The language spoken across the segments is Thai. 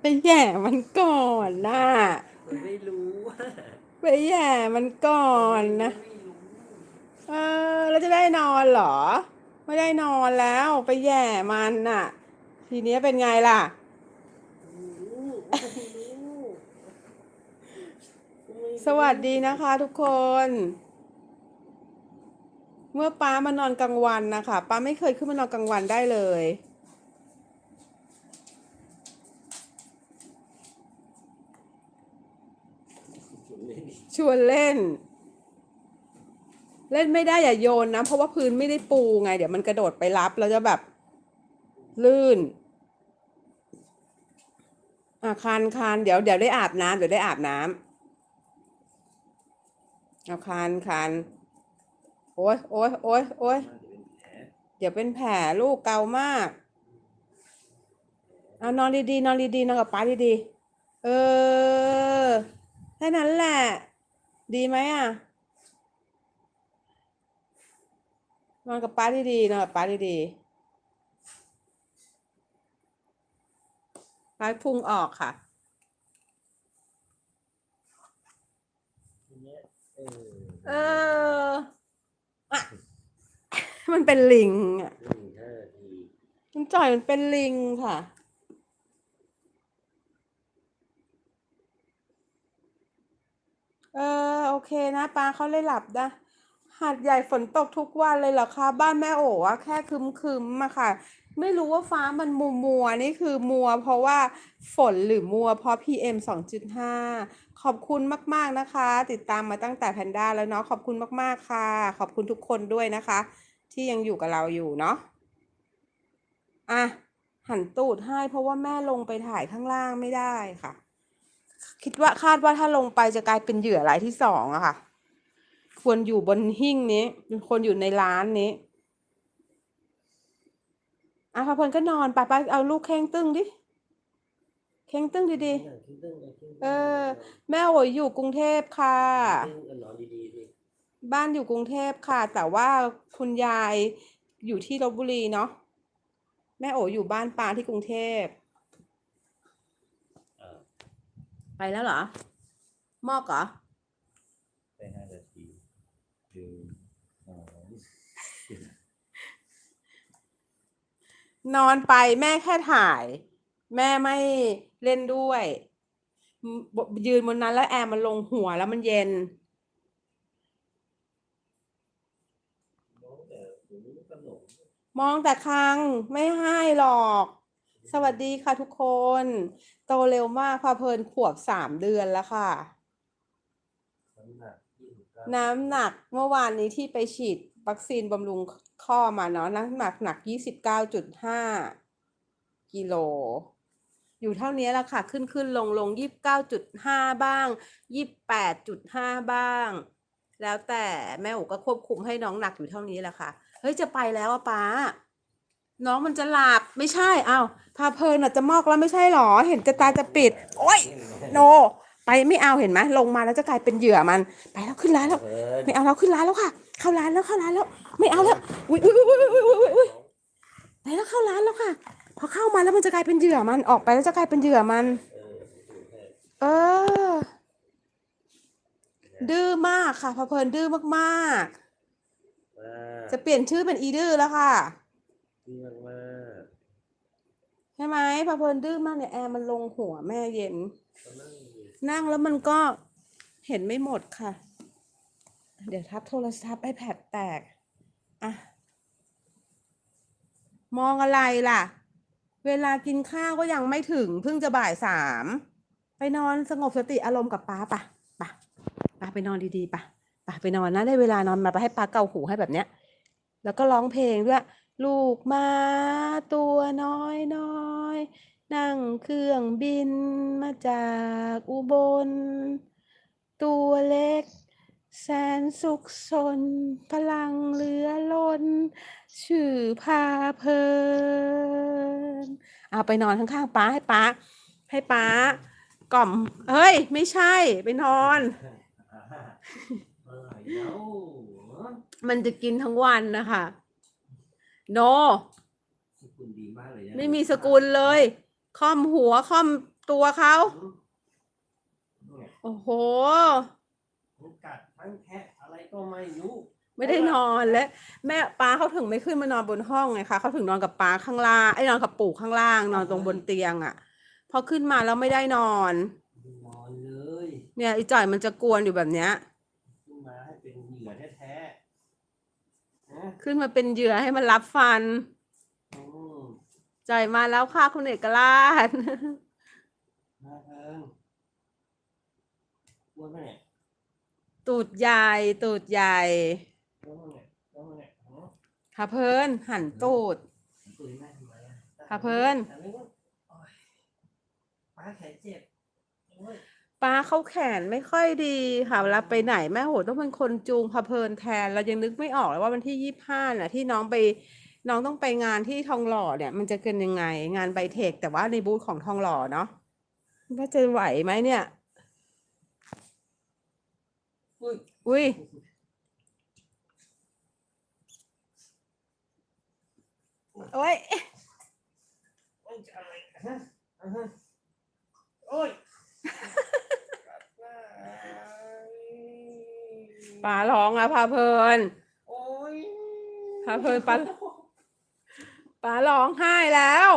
ไปแย่มันก่อนน่ะมันไม่รู้ว่าไปแย่มันก่อนนะไม่รู้เออแล้วจะได้นอนเหรอ ไม่ได้นอนแล้วไปแย่มันน่ะ ทีเนี้ยเป็นไงล่ะ ไม่รู้ไม่รู้ไม่รู้สวัสดีนะคะทุกคน เมื่อป้ามานอนกลางวันนะคะป้าไม่เคยขึ้นมานอนกลางวันได้เลย วนเล่น เล่นไม่ได้อย่าโยนนะ เพราะว่าพื้นไม่ได้ปูไง เดี๋ยวมันกระโดดไปรับแล้วจะแบบ ลื่นอะคันคันเดี๋ยวเดี๋ยวได้อาบน้ำเดี๋ยวได้อาบน้ำเอาคันคันโอ้ยโอ้ยโอ้ยโอ้ยมันจะเป็นแผลเดี๋ยวเป็นแผลลูกเกามากเอานอนดีๆนอนดีๆนอนกับป้าดีๆเออแค่นั้นแหละ ดีไหมอะ นอนกับป้าดีๆนอนกับป้าดีๆป้าพุงออกค่ะทีเนี้ยเออเอออะมันเป็นลิงอะหนึ่งห้าทีมันจ่อยมันเป็นลิงค่ะ เออ โอเคนะปาเขาเลยหลับนะหาดใหญ่ฝนตกทุกวันเลยเหรอคะบ้านแม่โอ๋อะแค่คึมคึมๆอะค่ะ ไม่รู้ว่าฟ้ามันมัวมัวนี่คือมัว เพราะว่าฝนหรือมัวเพราะ PM 2.5 ขอบคุณมาก ๆนะคะ ติดตามมาตั้งแต่แพนด้าแล้วเนาะขอบคุณมากๆค่ะ ขอบคุณทุกคนด้วยนะคะ ที่ยังอยู่กับเราอยู่เนาะอะหันตูดให้เพราะว่าแม่ลงไปถ่ายข้างล่างไม่ได้ค่ะ คิดว่าคาดว่าถ้าลงไปจะกลายเป็นเหยื่อรายที่สองอะค่ะ ควรอยู่บนหิ้งนี้ควรอยู่ในร้านนี้อะพอเพลินก็นอนไปไปเอาลูกเข่งตึ้งดิเข่งตึ้งดีนั่งคิดตึ้งนะคิดตึ้งๆเออ แม่โอยอยู่กรุงเทพค่ะคิดตึ้งนอนดีๆดิบ้านอยู่กรุงเทพค่ะ แต่ว่าคุณยายอยู่ที่ลบบุรีเนาะแม่โออยู่บ้านปาที่กรุงเทพ อ่า ไปแล้วเหรอ มอกเหรอ ไปห้านาทีหนึ่งสองนอนไปแม่แค่ถ่าย แม่ไม่เล่นด้วยมบยืนบนนั้นแล้วแอร์มันลงหัวแล้วมันเย็นน้องแต่หูขนมมองแต่ครังไม่ให้หรอก สวัสดีค่ะทุกคน โตเร็วมากพาเพลินขวบสามเดือนแล้วค่ะ น้ำหนักเมื่อวานนี้ที่ไปฉีดวัคซีนบำรุงข้อมาเนาะน้ำหนักหนักยี่สิบเก้าจุดห้ากิโล อยู่เท่านี้แหละค่ะ ขึ้นขึ้นลงลงยี่สิบเก้าจุดห้าบ้างยี่สิบแปดจุดห้าบ้าง แล้วแต่แม่อุก็ควบคุมให้น้องหนักอยู่เท่านี้แหละค่ะ เฮ้ย จะไปแล้วอะป้า น้องมันจะหลับไม่ใช่อ้าวพาเพลินอะจะมอกแล้วไม่ใช่หรอ เห็นจะตาจะปิด โอ๊ยโน ไปไม่เอาเห็นไหมลงมาแล้วจะกลายเป็นเหยื่อมัน ไปแล้วขึ้นร้านแล้วเออไม่เอาแล้วขึ้นร้านแล้วค่ะ เข้าร้านแล้วเข้าร้านแล้ว ไม่เอาแล้วอุ้ยอุ้ยอุ้ยอุ้ยอุ้ยอุ้ยอุ้ยไปแล้วเข้าร้านแล้วค่ะพอเข้ามาแล้วมันจะกลายเป็นเหยื่อมันออกไปแล้วจะกลายเป็นเหยื่อมัน เออดูให้เออดื้อมากค่ะพอเพลินดื้อมากมาๆจะเปลี่ยนชื่อเป็นอีดื้อแล้วค่ะ ดีมากมากใช่ไหมพอเพลินดื้อมากเนี่ยแอร์มันลงหัวแม่เย็นๆก็นั่งอยู่นั่งแล้วมันก็เห็นไม่หมดค่ะ เดี๋ยวทับโทรศัพท์ไอแพดแตก อะ มองอะไรล่ะ เวลากินข้าวก็ยังไม่ถึง เพิ่งจะบ่ายสาม ไปนอนสงบสติอารมณ์กับป้าปะปะปะไปนอนดีๆปะปะไปนอนนะได้เวลานอนมาไปให้ป้าเกาหูให้แบบเนี้ย แล้วก็ร้องเพลงด้วย ลูกมาตัวน้อยน้อยๆนั่งเครื่องบินมาจากอุบล ตัวเล็ก แสนสุขสน พลังเหลือล้น ชื่อพาเพลินเอาไปนอนข้างๆป้าให้ป้าให้ป้ากล่อม เฮ้ย ไม่ใช่ ไปนอนอะไรเนาะมันจะกินทั้งวันนะคะ โน สกุลดีมากเลยนะไม่มีสกุลเลย ค่อมหัวค่อมตัวเขาเนี่ยโอ้โห ทั้งกัดทั้งแทะอะไรก็ไม่รู้ไม่ได้นอนและ แม่ป้าเขาถึงไม่ขึ้นมานอนบนห้องไงคะเขาถึงนอนกับป้าข้างล่างไอ้นอนกับปู่ข้างล่าง นอนตรงบนเตียงอะ่ะ พอขึ้นมาแล้วไม่ได้นอนไม่นอนเลยเนี่ยไอ้จ่อยมันจะกวนอยู่แบบเนี้ย ขึ้นมาให้เป็นเหยื่อแท้ๆนะ ขึ้นมาเป็นเหยื่อให้มันรับฟันอืมจ่อยมาแล้วค่ะคุณเอกราชมาเอิงอ้วนไหมเนี่ยตูดใหญ่ตูดใหญ่อ้วนไหมเนี่ยอ้วนไหมเนี่ยหือค่ะเพิ่นหันตูดตุยแม่ทำไมอะค่ะเพิ่นแต่ไม่ว่าโอ๊ยป้าแขนเจ็บโอ้ย ป้าเขาแขนไม่ค่อยดีค่ะเวลาไปไหนแม่โหต้องเป็นคนจูงพาเพลินแทน เรายังนึกไม่ออกเลยว่าวันที่ยี่ห้าน่ะที่น้องไปน้องต้องไปงานที่ทองหล่อเนี่ย มันจะเกินยังไง งานไบเทค แต่ว่าในบูธของทองหล่อเนาะว่าจะไหวไหมเนี่ยอุ้ยอุ้ยโอ้ย โอ้ยจะอะไรฮะอ่าฮะโอ้ย ป้า ร้องอะพาเพลินโอ้ยพาเพลินป้าป้าร้องไห้แล้ว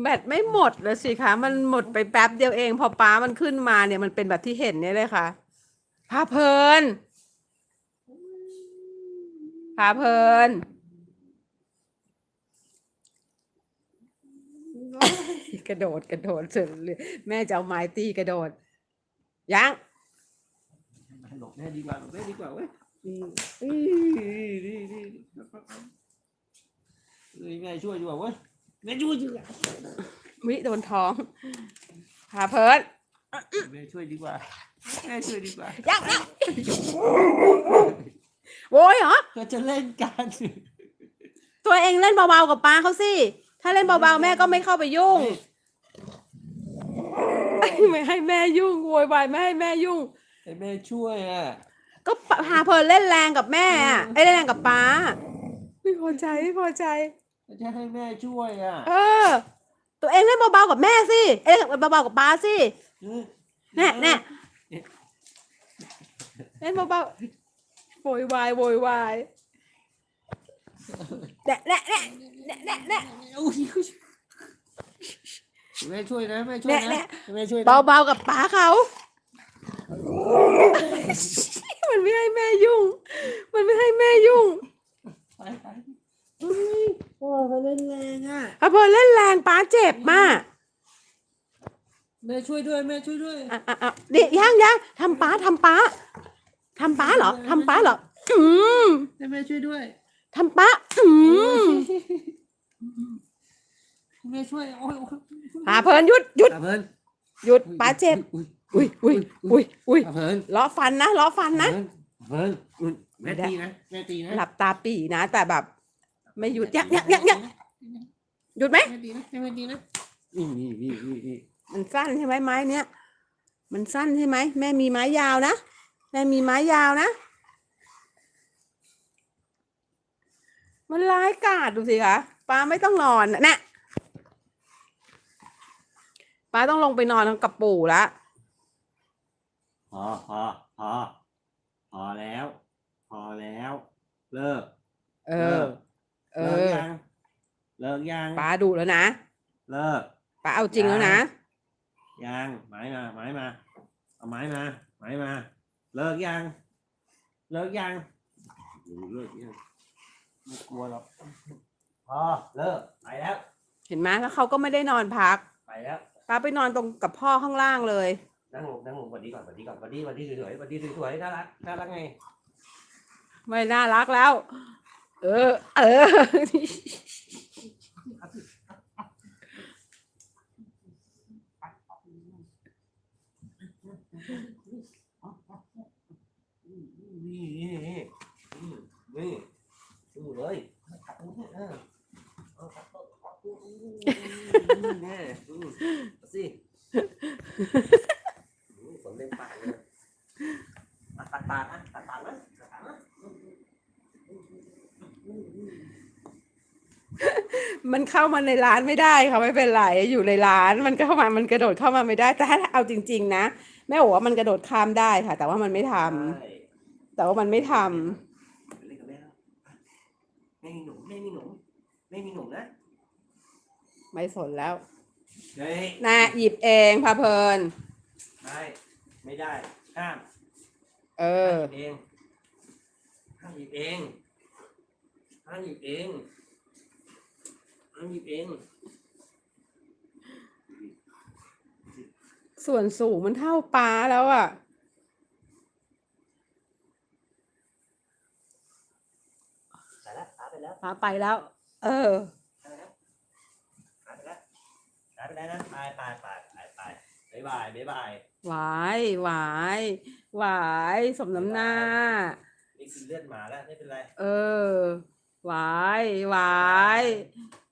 แบตไม่หมดเลยสิคะมันหมดไปแป๊บเดียวเองพอป้ามันขึ้นมาเนี่ยมันเป็นแบบที่เห็นเนี่ยเลยค่ะพาเพลินพาเพลิน กระโดดกระโดดเสร็จเลยแม่จะเอาไม้ตีกระโดด ยังหลบแน่ดีกว่าหลบแน่ดีกว่าเว้ยอืมอืมนี่นี่นี่แม่ช่วยดีกว่าเว้ยแม่ช่วยดีกว่าวิโดนท้องพาเพลินแม่ช่วยดีกว่าแม่ช่วยดีกว่ายังยังโวยเหรอก็จะเล่นกันตัวเองเล่นเบาๆกับป้าเขาสิ ถ้าเล่นเบาๆแม่ก็ไม่เข้าไปยุ่ง ไม่ให้แม่ยุ่งโวยวายไม่ให้แม่ยุ่ง ให้แม่ช่วยอะ ก็พาเพลินเล่นแรงกับแม่อะไอ้ยเล่นแรงกับป้า ไม่พอใจไม่พอใจก็จะให้แม่ช่วยอะ เออ ตัวเองเล่นเบาๆกับแม่สิเอ้ยเบาๆกับป้าสิแน่แน่เล่นเบาๆโวยวายโวยวายแน่แน่แน่แน่แน่ แน่อุ๊ยแม่ช่วยนะแม่ช่วยแน่นะแม่ช่วยนะเบาๆกับป้าเขา มันไม่ให้แม่ยุ่ง มันไม่ให้แม่ยุ่งไปไปอุ๊ยโอ้เขาเล่นแรงอะพอเพลินเล่นแรงป้าเจ็บมากแม่ช่วยด้วยแม่ช่วยด้วยอะอะอะเดี๋ยวยังยังทำป้าทำป้าทำป้าเหรอทำป้าเหรออืมให้แม่ช่วยด้วยทำป้าอืม แม่ช่วยโอ้ยโอ้ยพาเพลินหยุดหยุดตาเพลินหยุดป้าเจ็บอุ้ยอุ้ยอุ้ยอุ้ยอุ้ยตาเพลินล้อฟันนะล้อฟันนะ ตาเพลินอุ๊ยแม่ตีนะแม่ตีนะหลับตาปีนะ แต่แบบ ไม่หยุดยังยังยังยังหยุดไหม แม่ตีนะแม่ตีนะนี่นี่นี่นี่นี่มันสั้นใช่ไหมไม้เนี้ยมันสั้นใช่ไหมแม่มีไม้ยาวนะแม่มีไม้ยาวนะ มันร้ายกาจดูสิคะป้าไม่ต้องนอนน่ะนะ ป้าต้องลงไปนอนกับปู่ละพอพอพอพอแล้ว พอแล้ว เลิก เออ เอเลิกอยังเลิกยังป้าดุแล้วนะเลิก ป้าเอาจริงแล้วนะ ยังไม้มาไม้มาเอาไม้มาไม้มา เลิกยัง เลิกยังโอ้โหเลิกยังไม่กลัวหรอกพอเลิกไปแล้ว เห็นไหมแล้วเขาก็ไม่ได้นอนพัก ไปแล้ว ป้าไปนอนตรงกับพ่อข้างล่างเลย นั่งลงนั่งลงสวัสดีก่อนสวัสดีก่อนสวัสดีสวัสดีสวยๆสวัสดีสวยๆน่ารักน่ารักไงไม่น่ารักแล้ว เออ เออ นี่นี่นี่นี่นี่เลยเออเอาครับ แน่สิฝนเล่นปากเลยตัดปากนะตัดปากนะตัดปากนะามาในร้านไม่ได้ค่ะไม่เป็นไรอยู่ในร้านมันก็เข้ามามันกระโดดเข้ามาไม่ได้แต่ถ้าเอาจริง ๆ นะแม่บอกว่ามันกระโดดข้ามได้ค่ะ แต่ว่ามันไม่ทำใช่แต่ว่ามันไม่ทำ ไปเล่นกับแม่แล้วไม่มีหนูไม่มีหนูไม่มีหนูนะ ไม่สนแล้วเฮ้ยนะหยิบเองพาเพลิน ไม่ไม่ได้ห้ามเออห้ามหยิบเองห้ามหยิบเองห้ามหยิบเองห้ามหยิบเองส่วนสูงมันเท่าป้าแล้วอะ ไปแล้วหาไปแล้ว ป้าไปแล้ว เออ หาไปแล้วหา ไปแล้วหาไปนะไปไปไปไปไปบ๊ายบายบ๊ายบายหวายหวายหวายสมน้ำหน้า นี่คือเลือดหมาแล้วไม่เป็นไรเออหวายหวาย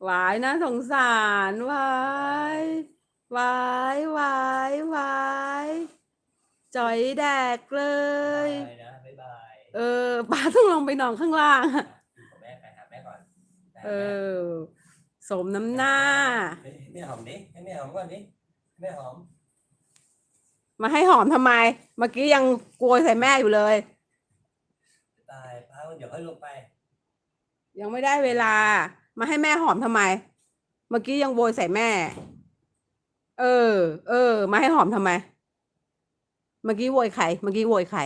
หวายน่าสงสารหวายหวายหวายหวายจ่อยแดกเลยไปนะบ๊ายบายเออป้าต้องลงไปนอนข้างล่างอะ อยู่กับแม่ไปหาแม่ก่อนไปหาเอแม่ อ สมน้ำหน้าให้แม่หอมดิให้แม่หอมก่อนดิแม่หอม มาให้หอมทำไม เมื่อกี้ยังโกยใส่แม่อยู่เลย ตายพาเดี๋ยวค่อยลงไป ยังไม่ได้เวลา มาให้แม่หอมทำไม เมื่อกี้ยังโวยใส่แม่ เออ เออ มาให้หอมทำไม เมื่อกี้โวยใคร เมื่อกี้โวยใคร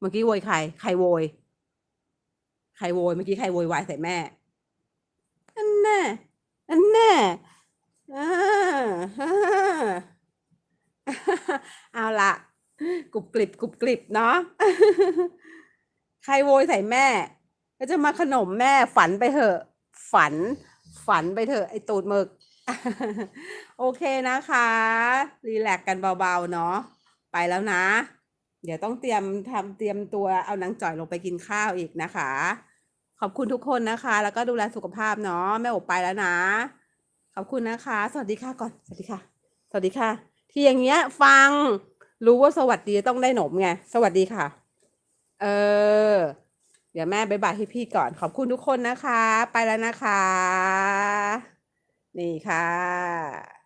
เมื่อกี้โวยใคร ใครโวย ใครโวย เมื่อกี้ใครโวยวายใส่แม่อัน แน่อันแน่อ่าเอาละกรุบกริบกรุบกริบเนาะใครโวยใส่แม่ ก็จะมาขนมแม่ฝันไปเถอะ ฝัน ฝันไปเถอะไอตูดหมึก โอเคนะคะ รีแลกซ์กันเบาๆเนาะไปแล้วนะ เดี๋ยวต้องเตรียมทำเตรียมตัวเอานางจ่อยลงไปกินข้าวอีกนะคะ ขอบคุณทุกคนนะคะ แล้วก็ดูแลสุขภาพเนาะแม่อบไปแล้วนะ ขอบคุณนะคะ สวัสดีค่ะก่อนสวัสดีค่ะ สวัสดีค่ะ ที่อย่างเงี้ย ฟังรู้ว่าสวัสดีต้องได้หนมไงสวัสดีค่ะ เออ เดี๋ยวแม่บายบายให้พี่ก่อน ขอบคุณทุกคนนะคะ ไปแล้วนะคะ นี่ค่ะ